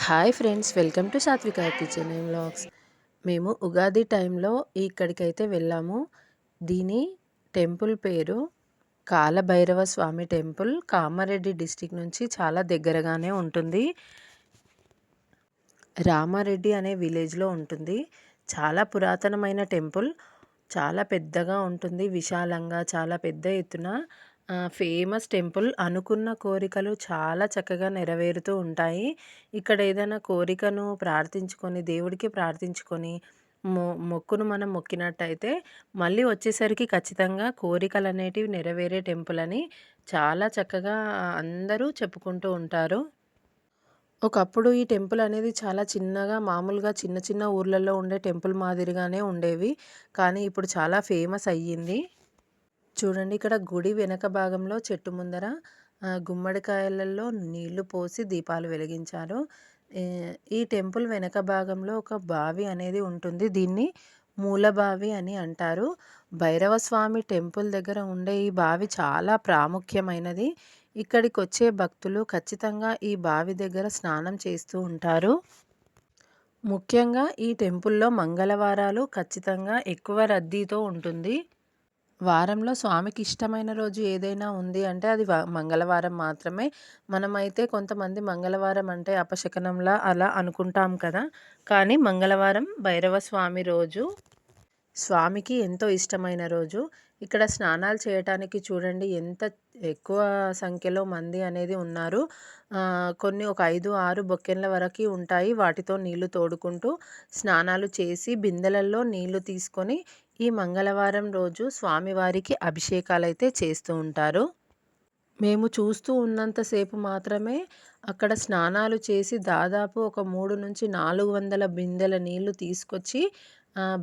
Hi friends welcome to Sathvika kitchen and vlogs. మేము ఉగాది టైంలో ఇక్కడికైతే వెళ్ళాము. దీని టెంపుల్ పేరు కాలభైరవ స్వామి టెంపుల్. కామారెడ్డి డిస్టిక్ నుంచి చాలా దగ్గరగానే ఉంటుంది. రామారెడ్డి అనే విలేజ్లో ఉంటుంది. చాలా పురాతనమైన టెంపుల్. చాలా పెద్దగా ఉంటుంది. విశాలంగా చాలా పెద్ద ఎత్తున. ఫేమస్ టెంపుల్ అనుకున్న కోరికలు చాలా చక్కగా నెరవేరుతూ ఉంటాయి. ఇక్కడ ఏదైనా కోరికను ప్రార్థించుకొని దేవుడికి ప్రార్థించుకొని మొ మొక్కును మనం మొక్కినట్టయితే మళ్ళీ వచ్చేసరికి ఖచ్చితంగా కోరికలు అనేటివి నెరవేరే టెంపుల్ అని చాలా చక్కగా అందరూ చెప్పుకుంటూ ఉంటారు. ఒకప్పుడు ఈ టెంపుల్ అనేది చాలా చిన్నగా మామూలుగా చిన్న చిన్న ఊర్లలో ఉండే టెంపుల్ మాదిరిగానే ఉండేవి. కానీ ఇప్పుడు చాలా ఫేమస్ అయ్యింది. చూడండి ఇక్కడ గుడి వెనక భాగంలో చెట్టు ముందర గుమ్మడికాయలలో నీళ్ళు పోసి దీపాలు వెలిగించారు. ఈ టెంపుల్ వెనక భాగంలో ఒక బావి అనేది ఉంటుంది. దీన్ని మూలబావి అని అంటారు. భైరవ స్వామి టెంపుల్ దగ్గర ఉండే ఈ బావి చాలా ప్రాముఖ్యమైనది. ఇక్కడికి వచ్చే భక్తులు ఖచ్చితంగా ఈ బావి దగ్గర స్నానం చేస్తూ ఉంటారు. ముఖ్యంగా ఈ టెంపుల్లో మంగళవారాలు ఖచ్చితంగా ఎక్కువ రద్దీతో ఉంటుంది. వారంలో స్వామికి ఇష్టమైన రోజు ఏదైనా ఉంది అంటే అది మంగళవారం మాత్రమే. మనమైతే కొంతమంది మంగళవారం అంటే అపశకనంలా అలా అనుకుంటాం కదా. కానీ మంగళవారం భైరవ స్వామి రోజు స్వామికి ఎంతో ఇష్టమైన రోజు. ఇక్కడ స్నానాలు చేయటానికి చూడండి ఎంత ఎక్కువ సంఖ్యలో మంది అనేది ఉన్నారు. కొన్ని ఒక ఐదు ఆరు బొక్కెన్ల వరకు ఉంటాయి. వాటితో నీళ్ళు తోడుకుంటూ స్నానాలు చేసి బిందెలల్లో నీళ్ళు తీసుకొని ఈ మంగళవారం రోజు స్వామివారికి అభిషేకాలు అయితే చేస్తూ ఉంటారు. మేము చూస్తూ ఉన్నంతసేపు మాత్రమే అక్కడ స్నానాలు చేసి దాదాపు ఒక మూడు నుంచి నాలుగు వందల బిందెల నీళ్ళు తీసుకొచ్చి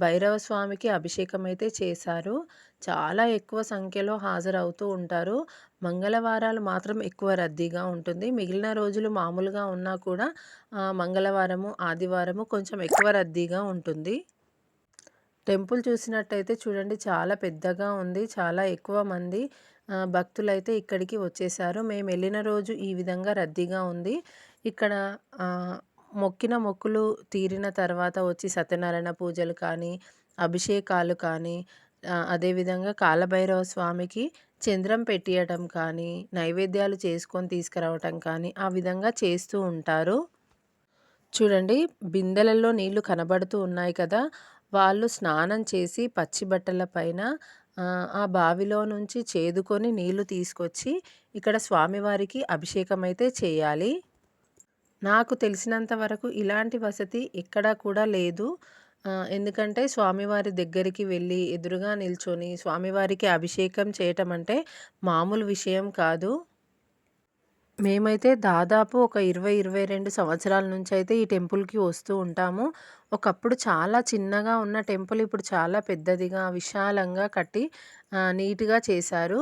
భైరవ స్వామికి అభిషేకం అయితే చేశారు. చాలా ఎక్కువ సంఖ్యలో హాజరవుతూ ఉంటారు. మంగళవారాలు మాత్రం ఎక్కువ రద్దీగా ఉంటుంది. మిగిలిన రోజులు మామూలుగా ఉన్నా కూడా మంగళవారము ఆదివారము కొంచెం ఎక్కువ రద్దీగా ఉంటుంది. టెంపుల్ చూసినట్టయితే చూడండి చాలా పెద్దగా ఉంది. చాలా ఎక్కువ మంది భక్తులైతే ఇక్కడికి వచ్చేసారు మేము వెళ్ళిన రోజు ఈ విధంగా రద్దీగా ఉంది. ఇక్కడ మొక్కిన మొక్కులు తీరిన తర్వాత వచ్చి సత్యనారాయణ పూజలు కానీ అభిషేకాలు కానీ అదేవిధంగా కాలభైరవ స్వామికి చంద్రం పెట్టియటం కానీ నైవేద్యాలు చేసుకొని తీసుకురావటం కానీ ఆ విధంగా చేస్తూ ఉంటారు. చూడండి బిందెలలో నీళ్ళు కనబడుతూ ఉన్నాయి కదా వాళ్ళు స్నానం చేసి పచ్చి బట్టల పైన ఆ బావిలో నుంచి చేదుకొని నీళ్ళు తీసుకొచ్చి ఇక్కడ స్వామివారికి అభిషేకం అయితే చేయాలి. నాకు తెలిసినంత వరకు ఇలాంటి వసతి ఎక్కడా కూడా లేదు. ఎందుకంటే స్వామివారి దగ్గరికి వెళ్ళి ఎదురుగా నిల్చొని స్వామివారికి అభిషేకం చేయటం అంటే మామూలు విషయం కాదు. మేమైతే దాదాపు ఒక ఇరవై ఇరవై రెండు సంవత్సరాల నుంచి అయితే ఈ టెంపుల్కి వస్తూ ఉంటాము. ఒకప్పుడు చాలా చిన్నగా ఉన్న టెంపుల్ ఇప్పుడు చాలా పెద్దదిగా విశాలంగా కట్టి నీట్గా చేశారు.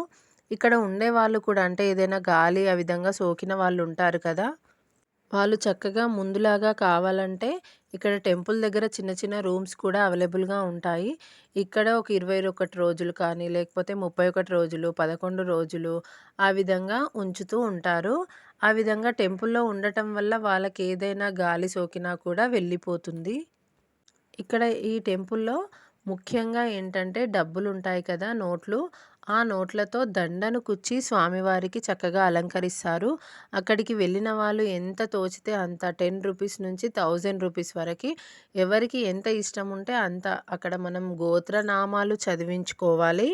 ఇక్కడ ఉండే వాళ్ళు కూడా అంటే ఏదైనా గాలి ఆ విధంగా సోకిన వాళ్ళు ఉంటారు కదా. వాళ్ళు చక్కగా ముందులాగా కావాలంటే ఇక్కడ టెంపుల్ దగ్గర చిన్న చిన్న రూమ్స్ కూడా అవైలబుల్గా ఉంటాయి. ఇక్కడ ఒక ఇరవై ఒకటి రోజులు కానీ లేకపోతే ముప్పై ఒకటి రోజులు పదకొండు రోజులు ఆ విధంగా ఉంచుతూ ఉంటారు. ఆ విధంగా టెంపుల్లో ఉండటం వల్ల వాళ్ళకి ఏదైనా గాలి సోకినా కూడా వెళ్ళిపోతుంది. ఇక్కడ ఈ టెంపుల్లో ముఖ్యంగా ఏంటంటే డబ్బులు ఉంటాయి కదా నోట్లు. ఆ నోట్లతో దండను కుచ్చి స్వామివారికి చక్కగా అలంకరిస్తారు. అక్కడికి వెళ్ళిన వాళ్ళు ఎంత తోచితే అంత టెన్ రూపీస్ నుంచి థౌజండ్ రూపీస్ వరకు. ఎవరికి ఎంత ఇష్టం ఉంటే అంత అక్కడ మనం గోత్రనామాలు చదివించుకోవాలి.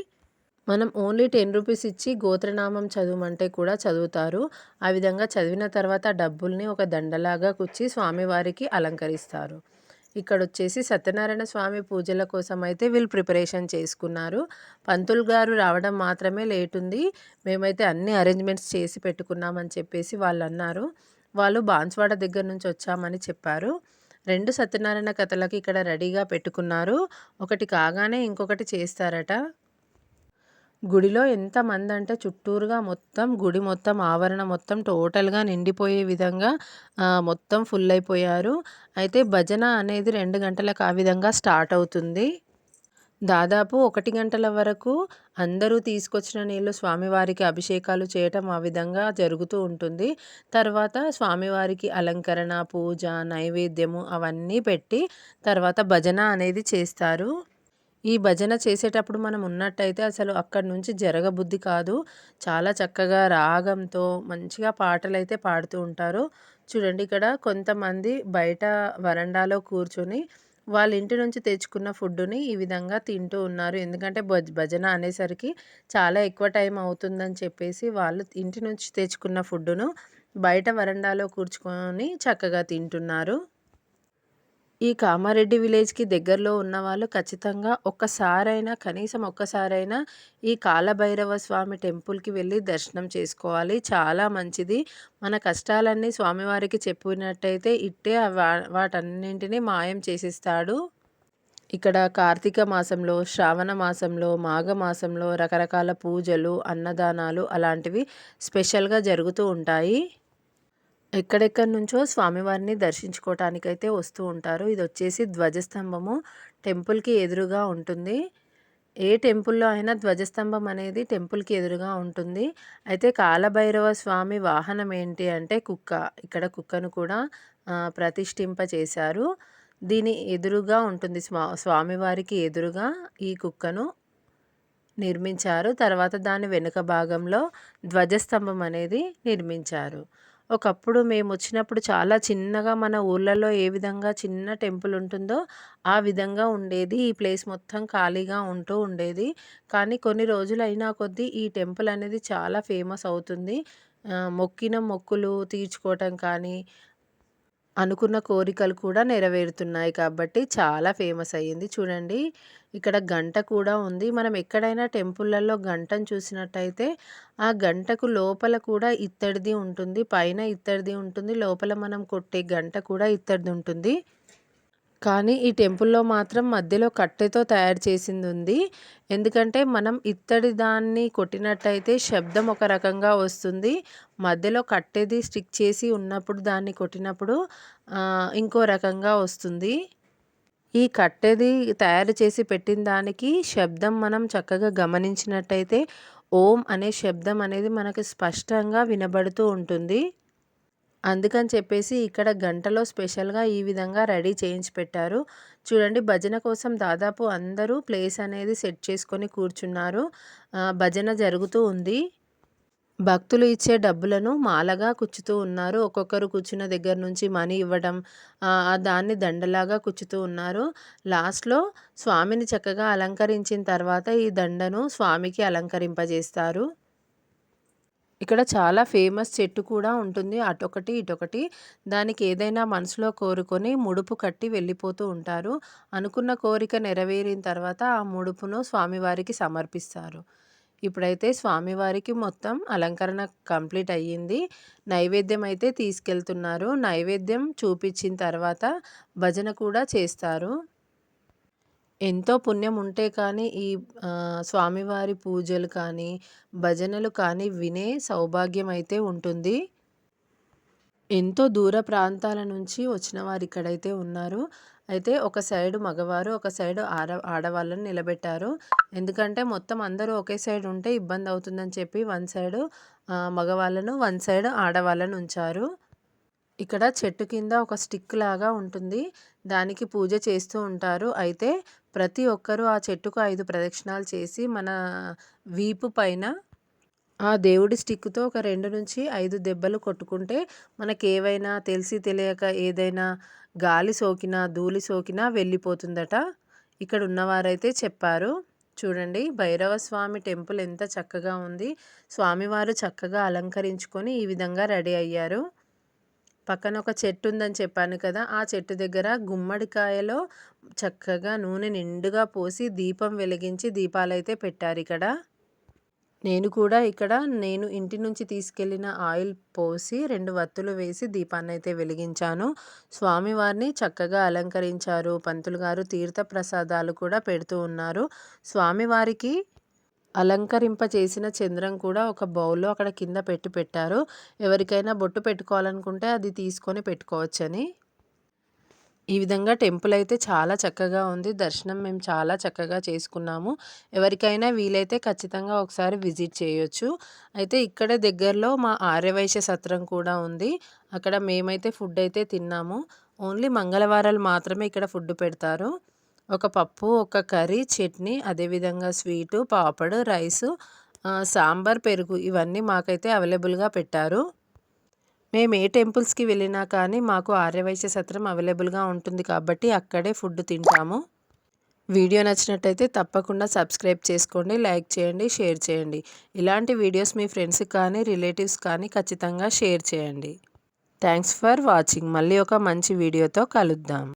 మనం ఓన్లీ టెన్ రూపీస్ ఇచ్చి గోత్రనామం చదవమంటే కూడా చదువుతారు. ఆ విధంగా చదివిన తర్వాత డబ్బుల్ని ఒక దండలాగా కుచ్చి స్వామివారికి అలంకరిస్తారు. ఇక్కడ వచ్చేసి సత్యనారాయణ స్వామి పూజల కోసం అయితే వీళ్ళు ప్రిపరేషన్ చేసుకున్నారు. పంతులు గారు రావడం మాత్రమే లేట్ ఉంది మేమైతే అన్ని అరేంజ్మెంట్స్ చేసి పెట్టుకున్నామని చెప్పేసి వాళ్ళు అన్నారు వాళ్ళు బాన్స్వాడ దగ్గర నుంచి వచ్చామని చెప్పారు. రెండు సత్యనారాయణ కథలకి ఇక్కడ రెడీగా పెట్టుకున్నారు. ఒకటి కాగానే ఇంకొకటి చేస్తారట. గుడిలో ఎంతమంది అంటే చుట్టూరుగా మొత్తం గుడి మొత్తం ఆవరణ మొత్తం టోటల్గా నిండిపోయే విధంగా మొత్తం ఫుల్ అయిపోయారు అయితే భజన అనేది రెండు గంటలకు ఆ విధంగా స్టార్ట్ అవుతుంది దాదాపు ఒకటి గంటల వరకు అందరూ తీసుకొచ్చిన నీళ్ళు స్వామివారికి అభిషేకాలు చేయటం ఆ విధంగా జరుగుతూ ఉంటుంది. తర్వాత స్వామివారికి అలంకరణ, పూజ, నైవేద్యము అవన్నీ పెట్టి తర్వాత భజన అనేది చేస్తారు. ఈ భజన చేసేటప్పుడు మనం ఉన్నట్టయితే అసలు అక్కడి నుంచి జరగబుద్ధి కాదు. చాలా చక్కగా రాగంతో మంచిగా పాటలైతే పాడుతూ ఉంటారు. చూడండి ఇక్కడ కొంతమంది బయట వరండాలో కూర్చొని వాళ్ళ ఇంటి నుంచి తెచ్చుకున్న ఫుడ్డుని ఈ విధంగా తింటూ ఉన్నారు. ఎందుకంటే భజ భజన అనేసరికి చాలా ఎక్కువ టైం అవుతుందని చెప్పేసి వాళ్ళు ఇంటి నుంచి తెచ్చుకున్న ఫుడ్డును బయట వరండాలో కూర్చుకొని చక్కగా తింటున్నారు. ఈ కామారెడ్డి విలేజ్‌కి దగ్గరలో ఉన్న వాళ్ళు ఖచ్చితంగా ఒక్కసారైనా కనీసం ఒక్కసారైనా ఈ కాలభైరవ స్వామి టెంపుల్‌కి వెళ్ళి దర్శనం చేసుకోవాలి. చాలా మంచిది. మన కష్టాలన్నీ స్వామివారికి చెప్పినట్టయితే ఇట్టే వా వాటన్నింటిని మాయం చేసిస్తాడు ఇక్కడ కార్తీక మాసంలో, శ్రావణ మాసంలో, మాఘమాసంలో రకరకాల పూజలు, అన్నదానాలు అలాంటివి స్పెషల్‌గా జరుగుతూ ఉంటాయి. ఎక్కడెక్కడి నుంచో స్వామివారిని దర్శించుకోవటానికైతే వస్తూ ఉంటారు. ఇది వచ్చేసి ధ్వజస్తంభము. టెంపుల్‌కి ఎదురుగా ఉంటుంది. ఏ టెంపుల్‌లో అయినా ధ్వజస్తంభం అనేది టెంపుల్‌కి ఎదురుగా ఉంటుంది. అయితే కాలభైరవ స్వామి వాహనం ఏంటి అంటే కుక్క. ఇక్కడ కుక్కను కూడా ప్రతిష్ఠింప చేశారు. దీని ఎదురుగా ఉంటుంది స్వా స్వామివారికి ఎదురుగా ఈ కుక్కను నిర్మించారు. తర్వాత దాని వెనుక భాగంలో ధ్వజస్తంభం అనేది నిర్మించారు. ఒకప్పుడు మేము వచ్చినప్పుడు చాలా చిన్నగా మన ఊళ్ళలో ఏ విధంగా చిన్న టెంపుల్ ఉంటుందో ఆ విధంగా ఉండేది. ఈ ప్లేస్ మొత్తం ఖాళీగా ఉంటూ ఉండేది. కానీ కొన్ని రోజులు అయినా కొద్దీ ఈ టెంపుల్ అనేది చాలా ఫేమస్ అవుతుంది. మొక్కిన మొక్కులు తీర్చుకోవటం కానీ, అనుకున్న కోరికలు కూడా నెరవేరుతున్నాయి కాబట్టి చాలా ఫేమస్ అయ్యింది. చూడండి ఇక్కడ గంట కూడా ఉంది. మనం ఎక్కడైనా టెంపుల్‌లలో గంటను చూసినట్టయితే ఆ గంటకు లోపల కూడా ఇత్తడిది ఉంటుంది. పైన ఇత్తడిది ఉంటుంది. లోపల మనం కొట్టే గంట కూడా ఇత్తడిది ఉంటుంది. కానీ ఈ టెంపుల్‌లో మాత్రం మధ్యలో కట్టెతో తయారు చేసింది ఉంది ఎందుకంటే మనం ఇత్తడి దాన్ని కొట్టినట్టయితే శబ్దం ఒక రకంగా వస్తుంది. మధ్యలో కట్టెది స్టిక్ చేసి ఉన్నప్పుడు దాన్ని కొట్టినప్పుడు ఇంకో రకంగా వస్తుంది. ఈ కట్టెది తయారు చేసి పెట్టిన దానికి శబ్దం మనం చక్కగా గమనించినట్టయితే ఓం అనే శబ్దం అనేది మనకు స్పష్టంగా వినబడుతూ ఉంటుంది. అందుకని చెప్పేసి ఇక్కడ గంటలో స్పెషల్‌గా ఈ విధంగా రెడీ చేయించి పెట్టారు. చూడండి భజన కోసం దాదాపు అందరూ ప్లేస్ అనేది సెట్ చేసుకొని కూర్చున్నారు. భజన జరుగుతూ ఉంది. భక్తులు ఇచ్చే డబ్బులను మాలగా కుచ్చుతూ ఉన్నారు. ఒక్కొక్కరు కూర్చున్న దగ్గర నుంచి మనీ ఇవ్వడం దాన్ని దండలాగా కుచ్చుతూ ఉన్నారు. లాస్ట్‌లో స్వామిని చక్కగా అలంకరించిన తర్వాత ఈ దండను స్వామికి అలంకరింపజేస్తారు. ఇక్కడ చాలా ఫేమస్ చెట్టు కూడా ఉంటుంది. అటొకటి, ఇటొకటి. దానికి ఏదైనా మనసులో కోరుకొని ముడుపు కట్టి వెళ్ళిపోతూ ఉంటారు. అనుకున్న కోరిక నెరవేరిన తర్వాత ఆ ముడుపును స్వామివారికి సమర్పిస్తారు. ఇప్పుడైతే స్వామివారికి మొత్తం అలంకరణ కంప్లీట్ అయ్యింది. నైవేద్యం అయితే తీసుకెళ్తున్నారు. నైవేద్యం చూపించిన తర్వాత భజన కూడా చేస్తారు. ఎంతో పుణ్యం ఉంటే కానీ ఈ స్వామివారి పూజలు కానీ, భజనలు కానీ వినే సౌభాగ్యం అయితే ఉంటుంది. ఎంతో దూర ప్రాంతాల నుంచి వచ్చిన వారు ఇక్కడైతే ఉన్నారు. అయితే ఒక సైడు మగవారు, ఒక సైడ్ ఆడ ఆడవాళ్ళని నిలబెట్టారు. ఎందుకంటే మొత్తం అందరూ ఒకే సైడ్ ఉంటే ఇబ్బంది అవుతుందని చెప్పి వన్ సైడు మగవాళ్ళను, వన్ సైడ్ ఆడవాళ్ళను ఉంచారు. ఇక్కడ చెట్టు కింద ఒక స్టిక్ లాగా ఉంటుంది. దానికి పూజ చేస్తూ ఉంటారు. అయితే ప్రతి ఒక్కరూ ఆ చెట్టుకు ఐదు ప్రదక్షిణాలు చేసి మన వీపు పైన ఆ దేవుడి స్టిక్‌తో ఒక 2-5 దెబ్బలు కొట్టుకుంటే మనకేవైనా తెలిసి తెలియక ఏదైనా గాలి సోకినా, ధూళి సోకినా వెళ్ళిపోతుందట. ఇక్కడ ఉన్నవారైతే చెప్పారు. చూడండి భైరవ స్వామి టెంపుల్ ఎంత చక్కగా ఉంది. స్వామివారు చక్కగా అలంకరించుకొని ఈ విధంగా రెడీ అయ్యారు. పక్కన ఒక చెట్టు ఉందని చెప్పాను కదా! ఆ చెట్టు దగ్గర గుమ్మడికాయలో చక్కగా నూనె నిండుగా పోసి దీపం వెలిగించి దీపాలైతే పెట్టారిక్కడ. నేను కూడా ఇక్కడ నేను ఇంటి నుంచి తీసుకెళ్ళిన ఆయిల్ పోసి రెండు వత్తులు వేసి దీపాన్ని అయితే వెలిగించాను. స్వామివారిని చక్కగా అలంకరించారు. పంతులు గారు తీర్థ ప్రసాదాలు కూడా పెడుతూ ఉన్నారు. స్వామివారికి అలంకరింప చేసిన చంద్రం కూడా ఒక బౌల్‌లో అక్కడ కింద పెట్టి పెట్టారు. ఎవరికైనా బొట్టు పెట్టుకోవాలనుకుంటే అది తీసుకొని పెట్టుకోవచ్చని. ఈ విధంగా టెంపుల్ అయితే చాలా చక్కగా ఉంది. దర్శనం మేము చాలా చక్కగా చేసుకున్నాము. ఎవరికైనా వీలైతే ఖచ్చితంగా ఒకసారి విజిట్ చేయొచ్చు. అయితే ఇక్కడ దగ్గరలో మా ఆర్యవైశ్య సత్రం కూడా ఉంది. అక్కడ మేమైతే ఫుడ్ అయితే తిన్నాము. ఓన్లీ మంగళవారాలు మాత్రమే ఇక్కడ ఫుడ్ పెడతారు. ఒక పప్పు ఒక కర్రీ చట్నీ అదేవిధంగా స్వీటు పాపడు రైసు సాంబార్ పెరుగు ఇవన్నీ మాకైతే అవైలబుల్గా పెట్టారు. మేము ఏ టెంపుల్స్కి వెళ్ళినా కానీ మాకు ఆర్యవైశ్య సత్రం అవైలబుల్గా ఉంటుంది కాబట్టి అక్కడే ఫుడ్ తింటాము. వీడియో నచ్చినట్టయితే తప్పకుండా సబ్స్క్రైబ్ చేసుకోండి లైక్ చేయండి షేర్ చేయండి. ఇలాంటి వీడియోస్ మీ ఫ్రెండ్స్కి కానీ రిలేటివ్స్ కానీ ఖచ్చితంగా షేర్ చేయండి. Thanks for watching. మళ్ళీ ఒక మంచి వీడియోతో కలుద్దాం.